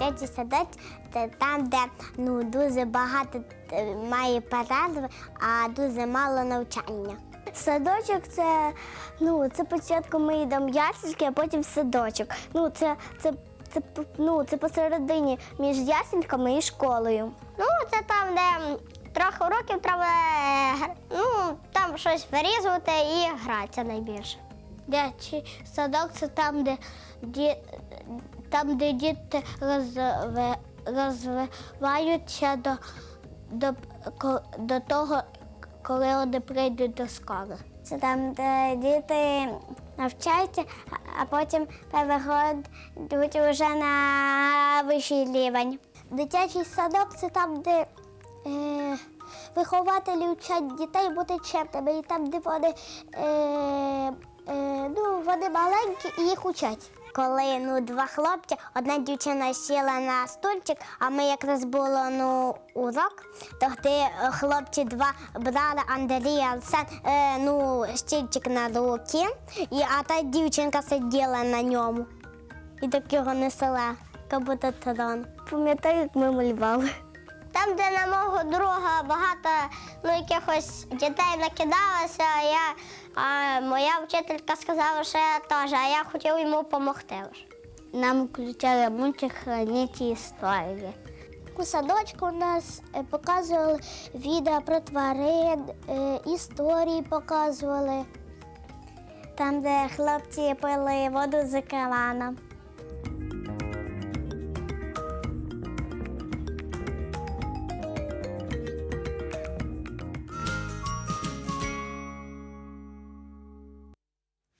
дитячий садочок, там, де ну, дуже багато е, має перерви, а дуже мало навчання. Садочок це, ну, це спочатку ми йдемо ясельки, а потім садочок. Ну, це, це, це, ну, це посередині між ясельками і школою. Ну, це там, де трохи уроків треба е, ну, там щось вирізувати і гратися найбільше. Дячий садок це там, де, там, де діти розвиваються до, до, до того, коли вони прийдуть до школи. Це там, де діти навчаються, а- а потім переходять вже на вищий рівень. Дитячий садок це там, де е, вихователі вчать дітей бути чемними, і там, де вони, е, е, ну, вони маленькі і їх учать. Коли ну, два хлопці, одна дівчина сіла на стульчик, а ми якраз було ну, урок, тоді хлопці два брали Андрій Арсен е, ну, стільчик на руки, і, а та дівчинка сиділа на ньому. І так його несла, як будто трон. Пам'ятаю, як ми малювали. Там, де на мого друга багато ну, якихось дітей накидалося, я, а моя вчителька сказала, що я теж, а я хотів йому допомогти. Нам включали мультик «Храніть історії. У садочку нас е, показували відео про тварин, е, історії показували. Там, де хлопці пили воду з крана.